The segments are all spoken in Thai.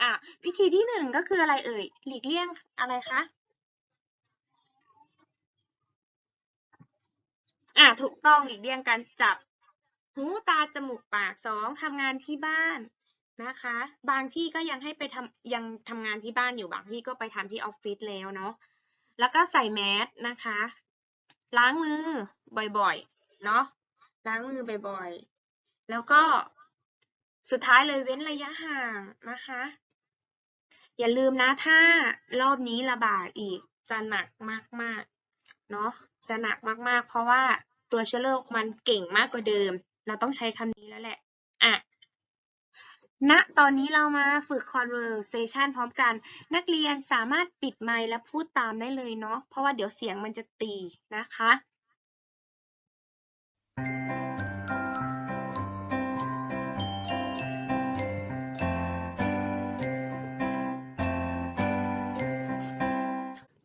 อะวิธีที่หนึ่งก็คืออะไรเอ่ย หลีกเลี่ยงอะไรคะอะถูกต้องหลีกเลี่ยงการจับหูตาจมูกปากสองทำงานที่บ้านนะคะ บางที่ก็ยังให้ไปทำยังทำงานที่บ้านอยู่บางที่ก็ไปทำที่ออฟฟิศแล้วเนาะแล้วก็ใส่แมสนะคะ ล้างมือบ่อยๆเนาะล้างมือบ่อยๆ แล้วก็สุดท้ายเลยเว้นระยะห่างนะคะ อย่าลืมนะถ้ารอบนี้ระบาดอีกจะหนักมากๆเนาะจะหนักมากๆ เพราะว่าตัวเชื้อโรคมันเก่งมากกว่าเดิม เราต้องใช้คำนี้แล้วแหละอะณตอนนี้เรามาฝึก conversation พร้อมกัน นักเรียนสามารถปิดไมค์และพูดตามได้เลยเนาะเพราะว่าเดี๋ยวเสียงมันจะตีนะคะ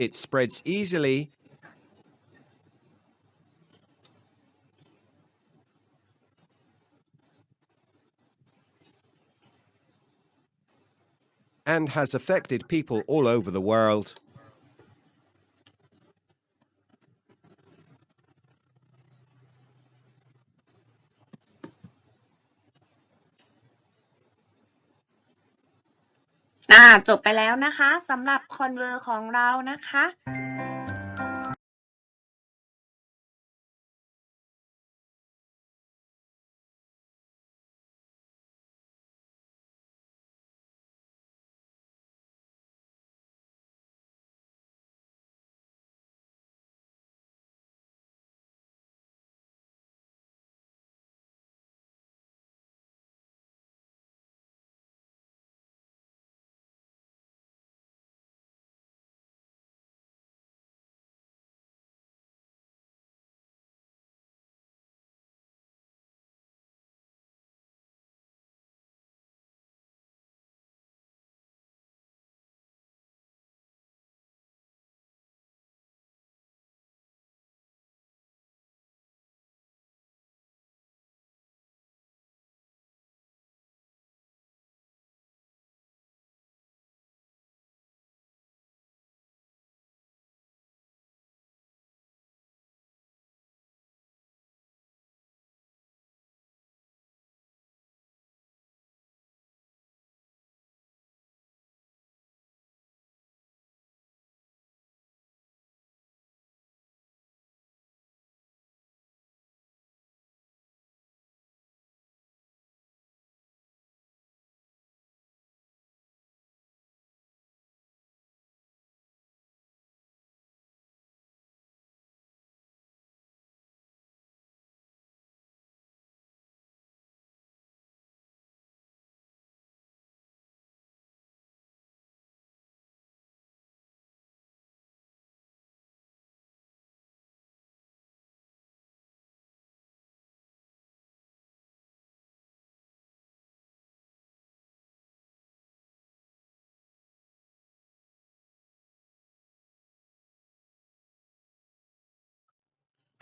It spreads easily and has affected people all over the world. จบไปแล้วนะคะสำหรับคอนเวอร์ของเรานะคะ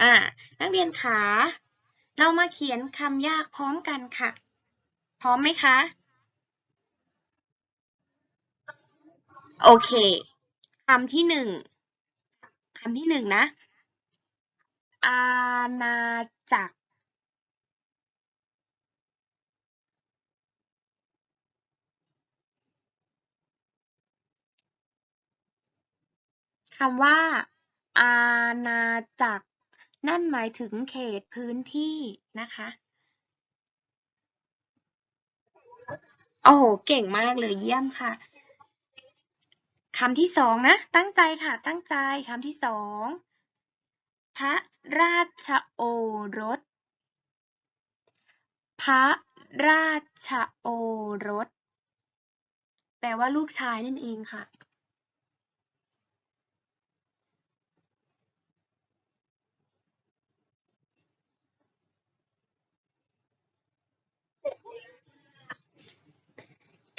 อ่านักเรียนขาเรามาเขียนคำยากพร้อมกันค่ะ พร้อมไหมคะ โอเคคำที่หนึ่งคำที่หนึ่งนะ อาณาจักร คำว่า อาณาจักร นั่นหมายถึงเขตพื้นที่นะคะ โอ้โห เก่งมากเลยเยี่ยมค่ะคำที่สองนะ ตั้งใจค่ะ ตั้งใจคำที่สอง พระราชโอรส พระราชโอรส แปลว่าลูกชายนั่นเองค่ะ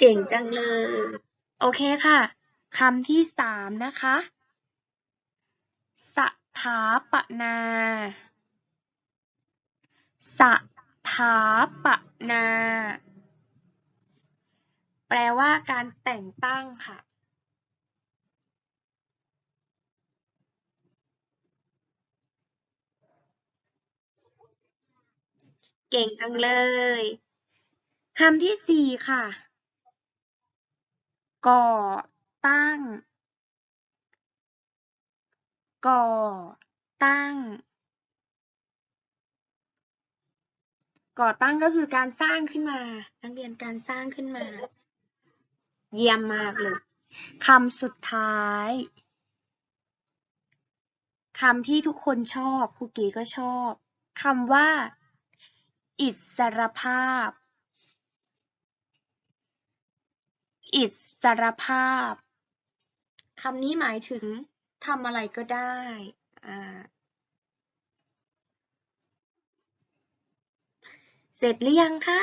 เก่งจังเลย โอเคค่ะคำที่สามนะคะ สถาปนา สถาปนา แปลว่าการแต่งตั้งค่ะ เก่งจังเลย คำที่สี่ค่ะ ก่อตั้ง ก่อตั้ง ก่อตั้งก็คือการสร้างขึ้นมา นักเรียนการสร้างขึ้นมา เยี่ยมมากเลยคำสุดท้ายคำที่ทุกคนชอบครูก๋ก็ชอบคำว่า อิสรภาพ อิสรภาพคำนี้หมายถึงทำอะไรก็ได้เสร็จหรือยังคะ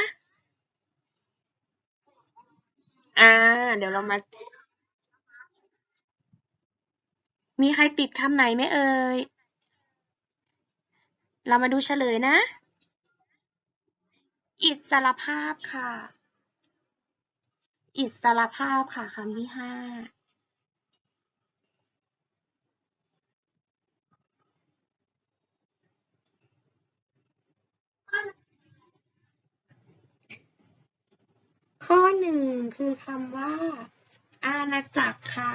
อ่า เดี๋ยวเรามา มีใครติดคำไหนไหมเอ่ย เรามาดูเฉลยนะ อิสรภาพค่ะ อิสรภาพค่ะคำที่ห้าข้อหนึ่งคือคำว่า อาณาจักรค่ะ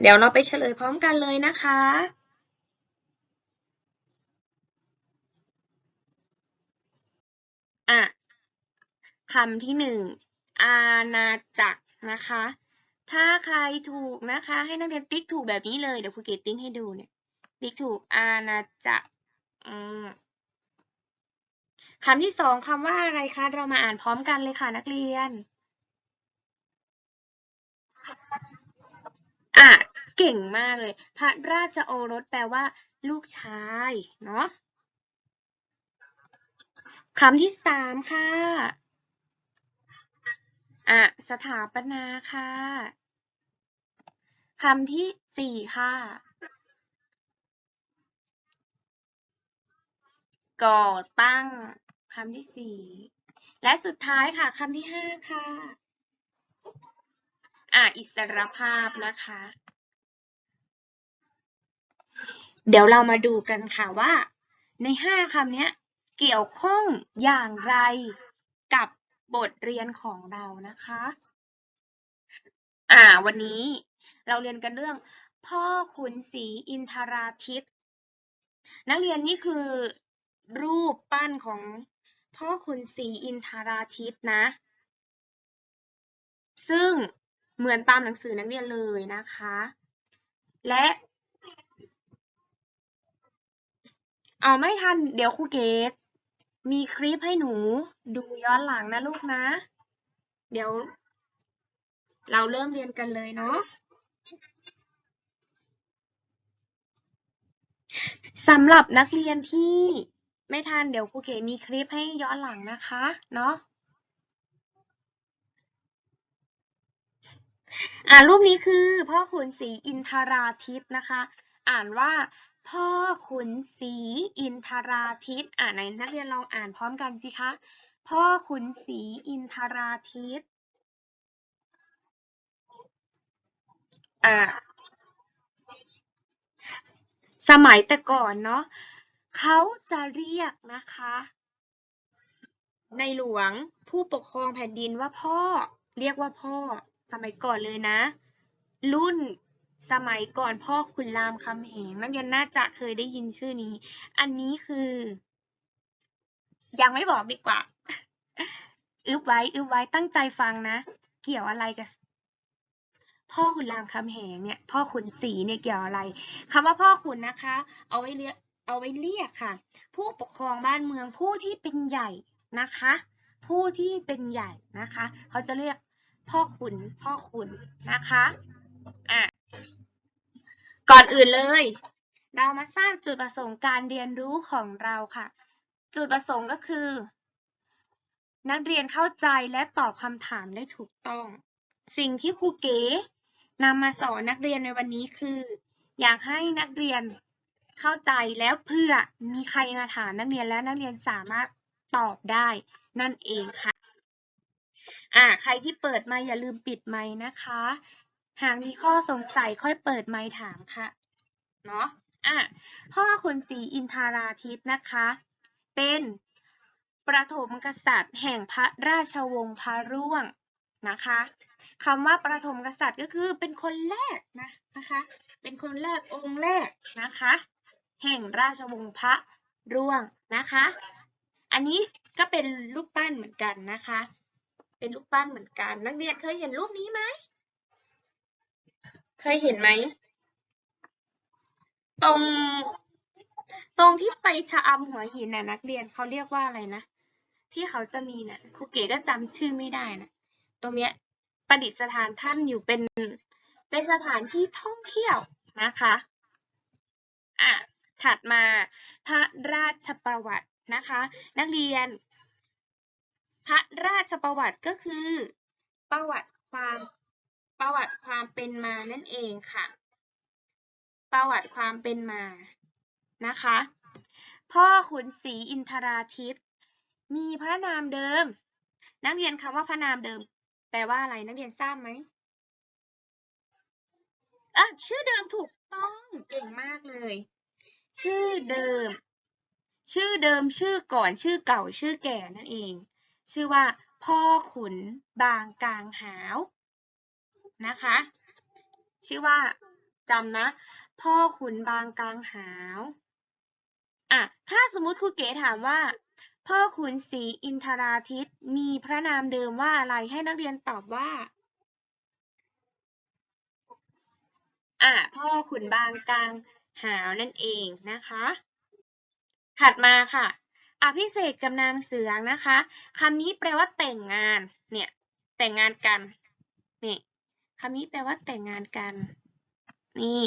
เดี๋ยวเราไปเฉลยพร้อมกันเลยนะคะ อะคำที่หนึ่งอาณาจักรนะคะ ถ้าใครถูกนะคะ ให้นักเรียนติ๊กถูกแบบนี้เลย เดี๋ยวครูเกตติ๊กให้ดูเนี่ย ติ๊กถูกอาณาจักรคำที่สองคำว่าอะไรคะ เรามาอ่านพร้อมกันเลยค่ะนักเรียน อะ เก่งมากเลย พระราชโอรสแปลว่า ลูกชาย เนาะ คำที่สามค่ะ อะ สถาปนาค่ะ คำที่สี่ค่ะ ก่อตั้ง คำที่สี่ และสุดท้ายค่ะคำที่ห้าค่ะ อะ อิสรภาพนะคะ เดี๋ยวเรามาดูกันค่ะว่าในห้าคำเนี้ย เกี่ยวข้องอย่างไรกับบทเรียนของเรานะคะ อ่า วันนี้เราเรียนกันเรื่อง พ่อขุนศรีอินทราทิต นักเรียนนี่คือรูปปั้นของพ่อขุนศรีอินทราทิตนะ ซึ่งเหมือนตามหนังสือนักเรียนเลยนะคะ และเอาไม่ทันเดี๋ยวครูเกต มีคลิปให้หนูดูย้อนหลังนะลูกนะ เดี๋ยว เราเริ่มเรียนกันเลยเนาะสำหรับนักเรียนที่ไม่ทันเดี๋ยวครูเก๋มีคลิปให้ย้อนหลังนะคะ เนาะอ่ารูปนี้คือพ่อขุนศรีอินทราทิพย์นะคะ อ่านว่า พ่อขุนศรีอินทราทิตอ่าไหนนักเรียนลองอ่านพร้อมกันสิคะ พ่อขุนศรีอินทราทิตอ่าสมัยแต่ก่อนเนาะเขาจะเรียกนะคะ ในหลวงผู้ปกครองแผ่นดินว่าพ่อ เรียกว่าพ่อสมัยก่อนเลยนะ รุ่น สมัยก่อนพ่อขุนรามคำแหงนักเรียนน่าจะเคยได้ยินชื่อนี้ อันนี้คือ ยังไม่บอกดีกว่า อึบไว้อึบไว้ตั้งใจฟังนะ เกี่ยวอะไรกับพ่อขุนรามคำแหงเนี่ย พ่อขุนศรีเนี่ยเกี่ยวอะไรคำว่าพ่อขุนนะคะ เอาไว้เรียกเอาไว้เรียกค่ะ ผู้ปกครองบ้านเมืองผู้ที่เป็นใหญ่นะคะ ผู้ที่เป็นใหญ่นะคะ เขาจะเรียกพ่อขุนพ่อขุนนะคะอะ ก่อนอื่นเลย เรามาทราบจุดประสงค์การเรียนรู้ของเราค่ะ จุดประสงค์ก็คือ นักเรียนเข้าใจและตอบคำถามได้ถูกต้อง สิ่งที่ครูเก๋นำมาสอนนักเรียนในวันนี้คือ อยากให้นักเรียนเข้าใจแล้วเพื่อมีใครมาถามนักเรียนแล้วนักเรียนสามารถตอบได้นั่นเองค่ะอ่าใครที่เปิดไมค์อย่าลืมปิดไมค์นะคะ หากมีข้อสงสัยค่อยเปิดไมค์ถามค่ะ เนาะอะพ่อขุนศรีอินทาราทิตนะคะ เป็นประถมกษัตริย์แห่งพระราชวงศ์พระร่วงนะคะคำว่าประถมกษัตริย์ก็คือเป็นคนแรกนะนะคะ เป็นคนแรกองค์แรกนะคะ แห่งราชวงศ์พระร่วงนะคะ อันนี้ก็เป็นรูปปั้นเหมือนกันนะคะ เป็นรูปปั้นเหมือนกัน นักเรียนเคยเห็นรูปนี้ไหม เคยเห็นไหม ตรง ตรงที่ไปชะอำหัวหินน่ะนักเรียนเขาเรียกว่าอะไรนะที่เขาจะมีน่ะครูเก๋ก็จำชื่อไม่ได้นะตรงเนี้ยประดิษฐานท่านอยู่เป็นเป็นสถานที่ท่องเที่ยวนะคะอะถัดมาพระราชประวัตินะคะ นักเรียน พระราชประวัติก็คือ ประวัติความ ประวัติความเป็นมานั่นเองค่ะ ประวัติความเป็นมานะคะ พ่อขุนศรีอินทราทิตมีพระนามเดิม นักเรียนคำว่าพระนามเดิม แปลว่าอะไรนักเรียนทราบไหมอะชื่อเดิมถูกต้องเก่งมากเลย ชื่อเดิม ชื่อเดิมชื่อก่อนชื่อเก่าชื่อแก่นั่นเอง ชื่อว่า พ่อขุนบางกลางหาว นะคะ ชื่อว่าจำนะ พ่อขุนบางกลางหาวอะถ้าสมมติครูเก๋ถามว่า พ่อขุนศรีอินทราทิตมีพระนามเดิมว่าอะไรให้นักเรียนตอบว่าอะพ่อขุนบางกลางหาวนั่นเองนะคะ ถัดมาค่ะอภิเษกกับนางเสืองนะคะคำนี้แปลว่าแต่งงานเนี่ยแต่งงานกันนี่ คำนี้แปลว่าแต่งงานกัน นี่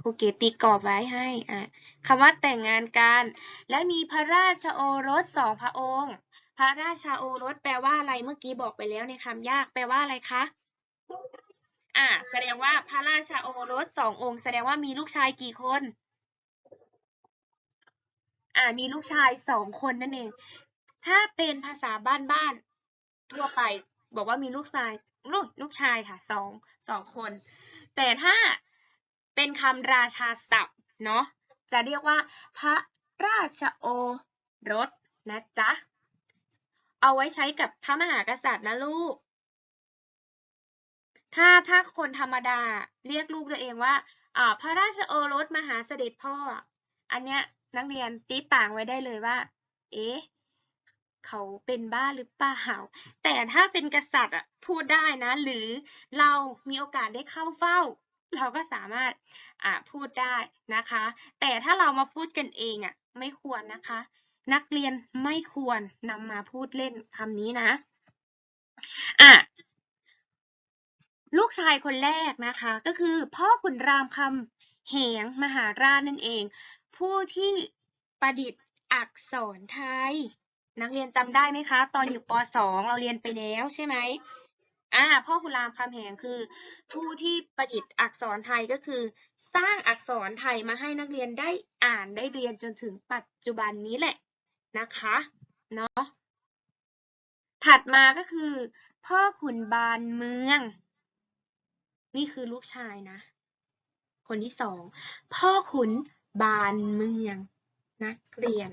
ครูเกตีกรอบไว้ให้อะคำว่าแต่งงานกัน และมีพระราชโอรสสองพระองค์ พระราชาโอรสแปลว่าอะไรเมื่อกี้บอกไปแล้วในคำยากแปลว่าอะไรคะอ่าแสดงว่าพระราชาโอรสสององค์ แสดงว่ามีลูกชายกี่คนอ่ามีลูกชายสองคนนั่นเอง ถ้าเป็นภาษาบ้านๆทั่วไป บอกว่ามีลูกชาย ลูกลูกชายค่ะสองสองคน แต่ถ้าเป็นคำราชาศัพท์เนาะจะเรียกว่า พระราชโอรสนะจ๊ะ เอาไว้ใช้กับพระมหากษัตริย์นะลูก ถ้าถ้าคนธรรมดาเรียกลูกตัวเองว่าอ่าพระราชโอรสมหาเสด็จพ่อ อันเนี้ยนักเรียนตีต่างไว้ได้เลยว่า เอ๊ะ เขาเป็นบ้าหรือเปล่า แต่ถ้าเป็นกษัตริย์อะพูดได้นะ หรือเรามีโอกาสได้เข้าเฝ้า เราก็สามารถอ่าพูดได้นะคะ แต่ถ้าเรามาพูดกันเองอะไม่ควรนะคะ นักเรียนไม่ควรนำมาพูดเล่นคำนี้นะอะลูกชายคนแรกนะคะ ก็คือพ่อขุนรามคำแหงมหาราชนั่นเอง ผู้ที่ประดิษฐ์อักษรไทย นักเรียนจำได้ไหมคะ ตอนอยู่ป .2 เราเรียนไปแล้วใช่ไหมอ่าพ่อขุนรามคำแหงคือ ผู้ที่ประดิษฐ์อักษรไทยก็คือ สร้างอักษรไทยมาให้นักเรียนได้อ่านได้เรียนจนถึงปัจจุบันนี้แหละนะคะเนาะถัดมาก็คือ พ่อขุนบานเมือง นี่คือลูกชายนะ คนที่สอง พ่อขุนบานเมือง นักเรียน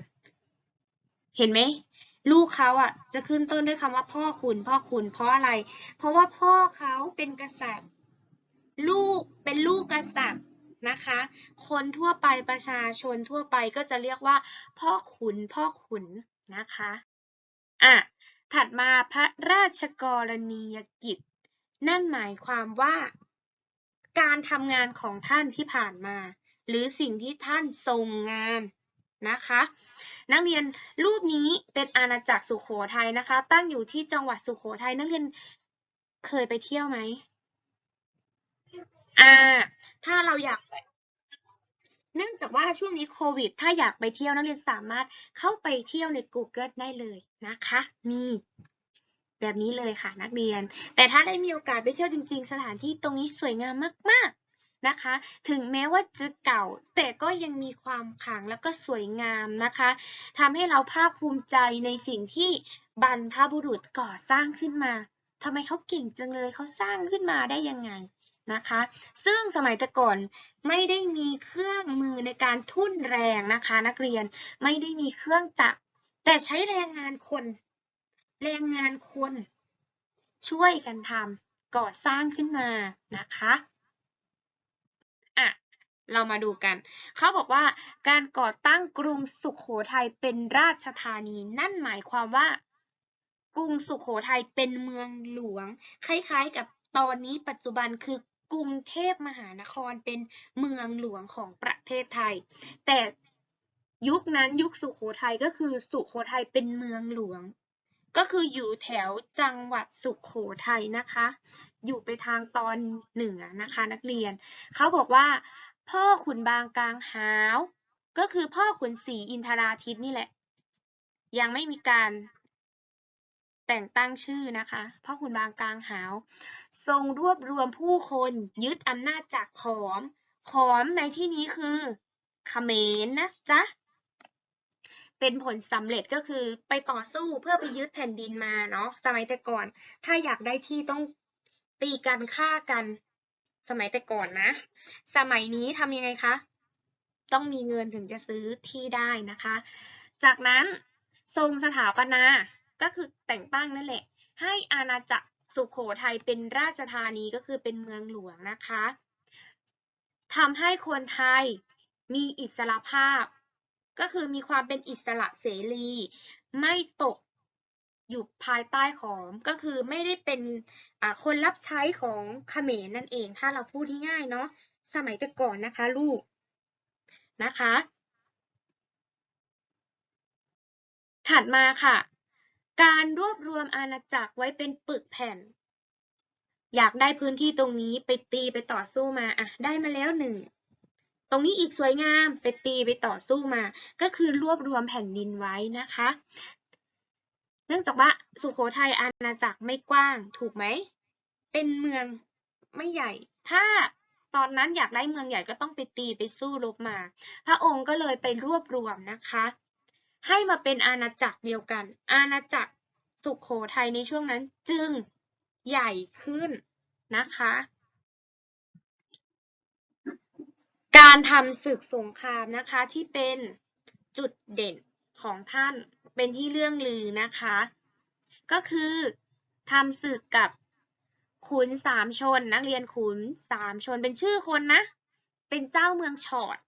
เห็นไหมลูกเขาอะ จะขึ้นต้นด้วยคำว่าพ่อขุนพ่อขุนเพราะอะไร เพราะว่าพ่อเขาเป็นกษัตริย์ ลูกเป็นลูกกษัตริย์นะคะ คนทั่วไปประชาชนทั่วไปก็จะเรียกว่า พ่อขุน พ่อขุนนะคะอะถัดมาพระราชกรณียกิจ นั่นหมายความว่า การทำงานของท่านที่ผ่านมา หรือสิ่งที่ท่านทรงงาน นะคะ นักเรียนรูปนี้เป็นอาณาจักรสุโขทัยนะคะ ตั้งอยู่ที่จังหวัดสุโขทัยนักเรียนเคยไปเที่ยวไหมอ่า ถ้าเราอยากไปเนื่องจากว่าช่วงนี้โควิด ถ้าอยากไปเที่ยวนักเรียนสามารถเข้าไปเที่ยวใน Google ได้เลยนะคะมีแบบนี้เลยค่ะนักเรียน แต่ถ้าได้มีโอกาสไปเที่ยวจริง ๆ สถานที่ตรงนี้สวยงามมาก นะคะ ถึงแม้ว่าจะเก่า แต่ก็ยังมีความขลังแล้วก็สวยงามนะคะทำให้เราภาคภูมิใจในสิ่งที่บรรพบุรุษก่อสร้างขึ้นมาทำไมเขาเก่งจังเลยเขาสร้างขึ้นมาได้ยังไงนะคะ ซึ่งสมัยแต่ก่อนไม่ได้มีเครื่องมือในการทุ่นแรงนะคะ นักเรียนไม่ได้มีเครื่องจักรแต่ใช้แรงงานคน แรงงานคน ช่วยกันทำก่อสร้างขึ้นมานะคะ อะเรามาดูกัน เขาบอกว่าการก่อตั้งกรุงสุขโขทัยเป็นราชธานี นั่นหมายความว่า กรุงสุขโขทัยเป็นเมืองหลวง คล้ายๆ กับตอนนี้ปัจจุบันคือกรุงเทพมหานครเป็นเมืองหลวงของประเทศไทย แต่ยุคนั้นยุคสุโขทัยก็คือสุโขทัยเป็นเมืองหลวง ก็คืออยู่แถวจังหวัดสุโขทัยนะคะ อยู่ไปทางตอนเหนือนะคะนักเรียน เขาบอกว่า พ่อขุนบางกลางหาว ก็คือพ่อขุนศรีอินทราทิตนี่แหละ ยังไม่มีการแต่งตั้งชื่อนะคะพ่อขุนบางกลางหาว ทรงรวบรวมผู้คนยึดอำนาจจากขอม ขอมในที่นี้คือขเขมรนะจ๊ะ เป็นผลสำเร็จก็คือไปต่อสู้เพื่อไปยึดแผ่นดินมาเนาะสมัยแต่ก่อน ถ้าอยากได้ที่ต้องตีกันฆ่ากัน สมัยแต่ก่อนนะ สมัยนี้ทำยังไงคะ ต้องมีเงินถึงจะซื้อที่ได้นะคะ จากนั้นทรงสถาปนาก็คือแต่งตั้งนั่นแหละ ให้อาณาจักรสุโขทัยเป็นราชธานีก็คือเป็นเมืองหลวงนะคะทำให้คนไทยมีอิสระภาพ ก็คือมีความเป็นอิสระเสรี ไม่ตกอยู่ภายใต้ของก็คือไม่ได้เป็นคนรับใช้ของเขมรนั่นเอง ถ้าเราพูดง่ายๆเนาะสมัยแต่ก่อนนะคะลูกนะคะ ถัดมาค่ะ การรวบรวมอาณาจักรไว้เป็นปึกแผ่น อยากได้พื้นที่ตรงนี้ไปตีไปต่อสู้มาอะได้มาแล้วหนึ่ง ตรงนี้อีกสวยงามไปตีไปต่อสู้มา ก็คือรวบรวมแผ่นดินไว้นะคะ เนื่องจากว่าสุโขทัยอาณาจักรไม่กว้างถูกไหม เป็นเมืองไม่ใหญ่ ถ้าตอนนั้นอยากได้เมืองใหญ่ก็ต้องไปตีไปสู้รบมา พระองค์ก็เลยไปรวบรวมนะคะ ให้มาเป็นอาณาจักรเดียวกัน อาณาจักรสุขโขทัยในช่วงนั้นจึงใหญ่ขึ้นนะคะ การทำศึกสงครามนะคะที่เป็นจุดเด่นของท่านเป็นที่เรื่องลือนะคะ ก็คือทำศึกกับขุนสามชน นักเรียนขุนสามชนเป็นชื่อคนนะ เป็นเจ้าเมืองฉอด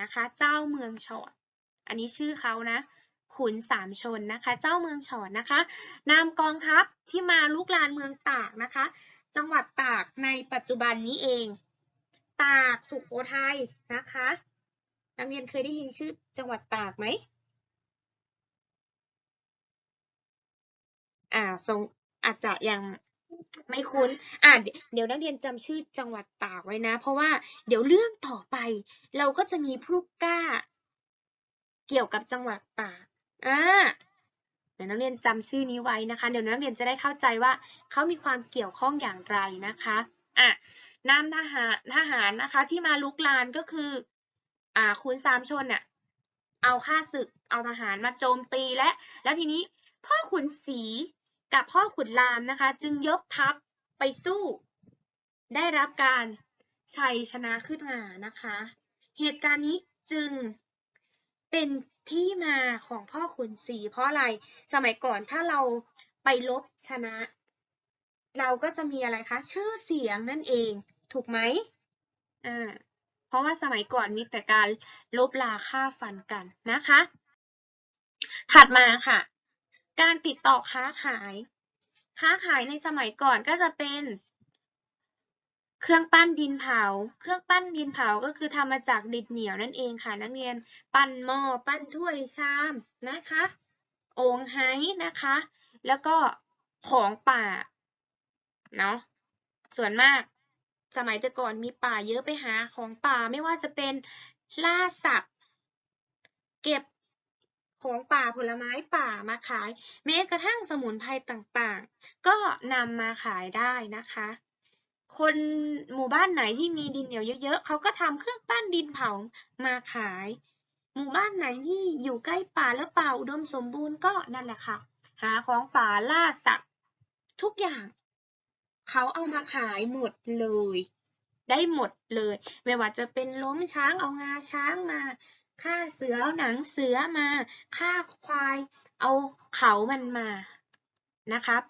นะคะ เจ้าเมืองฉอดอันนี้ชื่อเขานะขุนสามชนนะคะ เจ้าเมืองฉอดนะคะนำกองทัพที่มาลุกลานเมืองตากนะคะ จังหวัดตากในปัจจุบันนี้เอง ตากสุโขทัยนะคะ นักเรียนเคยได้ยินชื่อจังหวัดตากไหมอ่าทรงอาจจะยังไม่คุ้น อ่าเดี๋ยวเดี๋ยวนักเรียนจำชื่อจังหวัดตากไว้นะ เพราะว่าเดี๋ยวเรื่องต่อไป เราก็จะมีผู้กล้า เกี่ยวกับจังหวัดตากอ่าเดี๋ยวนักเรียนจำชื่อนี้ไว้นะคะ เดี๋ยวนักเรียนจะได้เข้าใจว่าเขามีความเกี่ยวข้องอย่างไรนะคะ อะนำทหารทหารนะคะที่มาลุกลานก็คืออ่าคุณสามชนเนี่ยเอาข้าศึกเอาทหารมาโจมตีและแล้วทีนี้พ่อขุนศรีกับพ่อขุนรามนะคะ จึงยกทัพไปสู้ ได้รับการชัยชนะขึ้นมานะคะ เหตุการณ์นี้จึงเป็นที่มาของพ่อขุนศรีเพราะอะไรสมัยก่อนถ้าเราไปลบชนะ เราก็จะมีอะไรคะ ชื่อเสียงนั่นเอง ถูกไหมอ่าเพราะว่าสมัยก่อนมีแต่การลบลาฆ่าฟันกันนะคะ ถัดมาค่ะ การติดต่อค้าขาย ค้าขายในสมัยก่อนก็จะเป็นเครื่องปั้นดินเผา เครื่องปั้นดินเผาก็คือทำมาจากดินเหนียวนั่นเองค่ะ นักเรียน ปั้นหม้อ ปั้นถ้วยชามนะคะ โอ่งไฮ้นะคะ แล้วก็ของป่า เนาะส่วนมากสมัยแต่ก่อนมีป่าเยอะไปหาของป่าไม่ว่าจะเป็นล่าสัตว์เก็บของป่าผลไม้ป่ามาขาย แม้กระทั่งสมุนไพรต่างๆ ก็นำมาขายได้นะคะ คนหมู่บ้านไหนที่มีดินเหนียวเยอะๆเขาก็ทำเครื่องปั้นดินเผามาขาย หมู่บ้านไหนที่อยู่ใกล้ป่าและป่าอุดมสมบูรณ์ก็นั่นแหละค่ะ หาของป่าล่าสัตว์ทุกอย่าง เขาเอามาขายหมดเลย ได้หมดเลย ไม่ว่าจะเป็นล้มช้างเอางาช้างมาฆ่าเสือเอาหนังเสือมาฆ่าควายเอาเขามันมานะครับ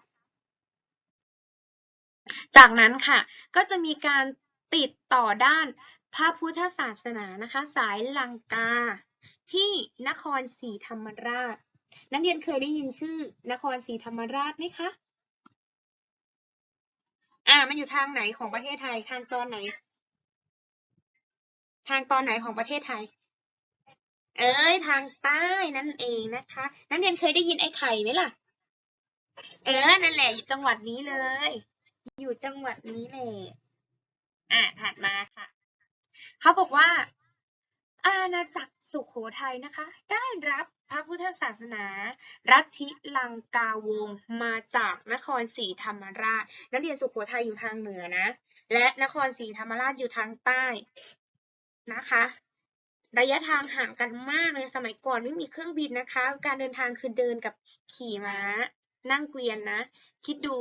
จากนั้นค่ะก็จะมีการติดต่อด้านพระพุทธศาสนานะคะ สายลังกา ที่นครศรีธรรมราช นักเรียนเคยได้ยินชื่อนครศรีธรรมราชไหมคะ อ่า มันอยู่ทางไหนของประเทศไทย ทางตอนไหน ทางตอนไหนของประเทศไทย เอ้ย ทางใต้นั่นเองนะคะ นักเรียนเคยได้ยินไอ้ไข่ไหมล่ะ เออ นั่นแหละ อยู่จังหวัดนี้เลย อยู่จังหวัดนี้แหละ อะถัดมาค่ะ เขาบอกว่า อาณาจักรสุโขทัยนะคะ ได้รับ พระพุทธศาสนารัทิลังกาวงศ์มาจากนครศรีธรรมราช นักเรียนสุโขทัยอยู่ทางเหนือนะ และนครศรีธรรมราชอยู่ทางใต้นะคะ ระยะทางห่างกันมากเลยสมัยก่อนไม่มีเครื่องบินนะคะ การเดินทางคือเดินกับขี่ม้า นั่งเกวียนนะ คิดดู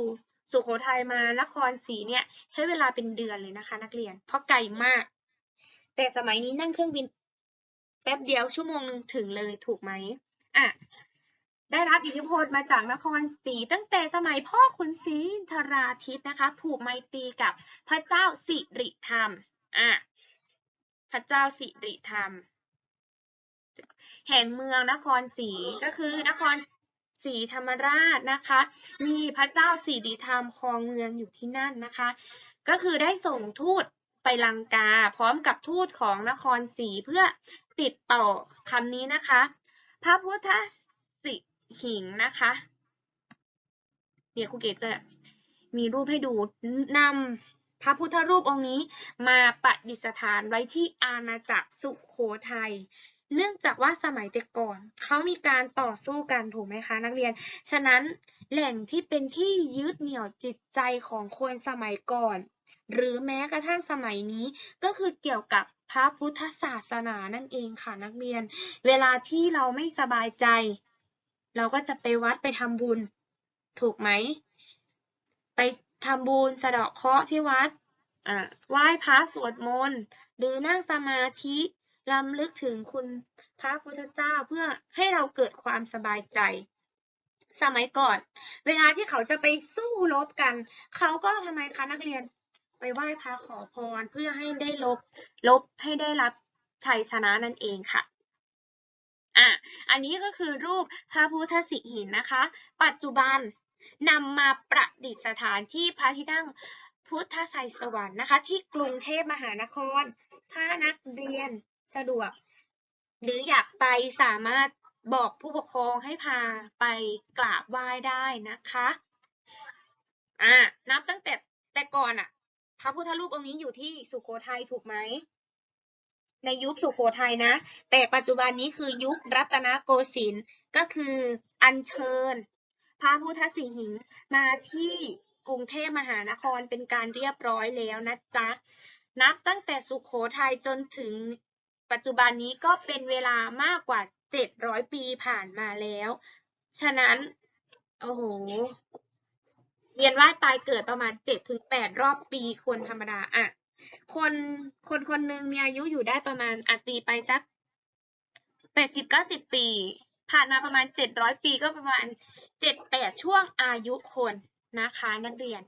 สุโขทัยมานครศรีเนี่ย ใช้เวลาเป็นเดือนเลยนะคะ นักเรียน เพราะไกลมาก แต่สมัยนี้นั่งเครื่องบิน ป๊บเดียวชั่วโมงหนึ่งถึงเลยถูกไหมอะได้รับอิทธิพลมาจากนครศรีตั้งแต่สมัยพ่อขุนศรีธราทิตนะคะ ผูกไมตรีกับพระเจ้าสิริธรรมอะพระเจ้าสิริธรรม แห่งเมืองนครศรีก็คือนครศรีธรรมราชนะคะ มีพระเจ้าสิริธรรมครองเมืองอยู่ที่นั่นนะคะ ก็คือได้ส่งทูตไปลังกาพร้อมกับทูตของนครศรีเพื่อ ติดต่อคำนี้นะคะ พระพุทธสิหิงนะคะเดี๋ยวครูเกศจะมีรูปให้ดูนำพระพุทธรูปองค์นี้มาประดิษฐานไว้ที่อาณาจักรสุโขทัยเนื่องจากว่าสมัยแต่ก่อนเขามีการต่อสู้กันถูกไหมคะ นักเรียน ฉะนั้นแหล่งที่เป็นที่ยึดเหนี่ยวจิตใจของคนสมัยก่อน หรือแม้กระทั่งสมัยนี้ก็คือเกี่ยวกับ พระพุทธศาสนานั่นเองค่ะนักเรียน เวลาที่เราไม่สบายใจ เราก็จะไปวัดไปทำบุญ ถูกไหม ไปทำบุญสะเดาะเคราะห์ที่วัดอ่าไหว้พระสวดมนต์หรือนั่งสมาธิรำลึกถึงคุณพระพุทธเจ้าเพื่อให้เราเกิดความสบายใจ สมัยก่อน เวลาที่เขาจะไปสู้รบกัน เขาก็ทำไมคะนักเรียน ไปไหว้พระขอพรเพื่อให้ได้ลบลบให้ได้รับชัยชนะนั่นเองค่ะอะอันนี้ก็คือรูปพระพุทธสิหินนะคะ ปัจจุบันนำมาประดิษฐานที่พระที่นั่งพุทธไสยสวรรค์นะคะ ที่กรุงเทพมหานคร ถ้านักเรียนสะดวก หรืออยากไปสามารถบอกผู้ปกครองให้พาไปกราบไหว้ได้นะคะอ่านับตั้งแต่แต่ก่อนอะ พระพุทธรูปองค์นี้อยู่ที่สุโขทัยถูกไหม ในยุคสุโขทัยนะ แต่ปัจจุบันนี้คือยุครัตนโกสินทร์ก็คืออัญเชิญ พระพุทธสิหิงมาที่กรุงเทพมหานครเป็นการเรียบร้อยแล้วนะจ๊ะ นับตั้งแต่สุโขทัยจนถึงปัจจุบันนี้ก็เป็นเวลามากกว่า 700 ปีผ่านมาแล้ว ฉะนั้น โอ้โห เวียนว่ายตายเกิดประมาณ7-8รอบปีคนธรรมดาอะคนคนคนหนึ่งมีอายุอยู่ได้ประมาณอาตีไปสัก80-90ปี ผ่านมาประมาณ700ปีก็ประมาณ7-8ช่วงอายุคนนะคะนักเรียน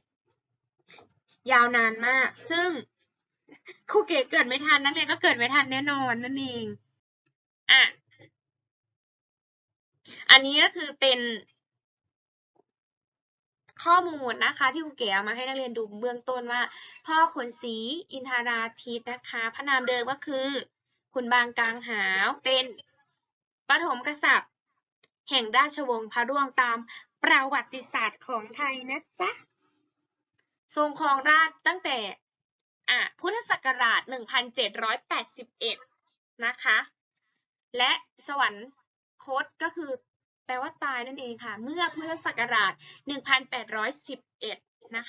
ยาวนานมาก ซึ่งครูเก๋เกิดไม่ทันนักเรียนก็เกิดไม่ทันแน่นอนนั่นเองอะอันนี้ก็คือเป็น ข้อมูลนะคะ ที่ครูเก๋เอามาให้นักเรียนดูเบื้องต้นว่า พ่อขุนศรีอินทราทิตนะคะ พระนามเดิมก็คือขุนบางกลางหาวเป็นปฐมกษัตริย์ แห่งราชวงศ์พระร่วงตามประวัติศาสตร์ของไทยนะจ๊ะทรงครองราชตั้งแต่อะพุทธศักราช 1781 นะคะ และสวรรคตก็คือ แปลว่าตายนั่นเองค่ะ เมื่อพุทธศักราช 1811 นะคะ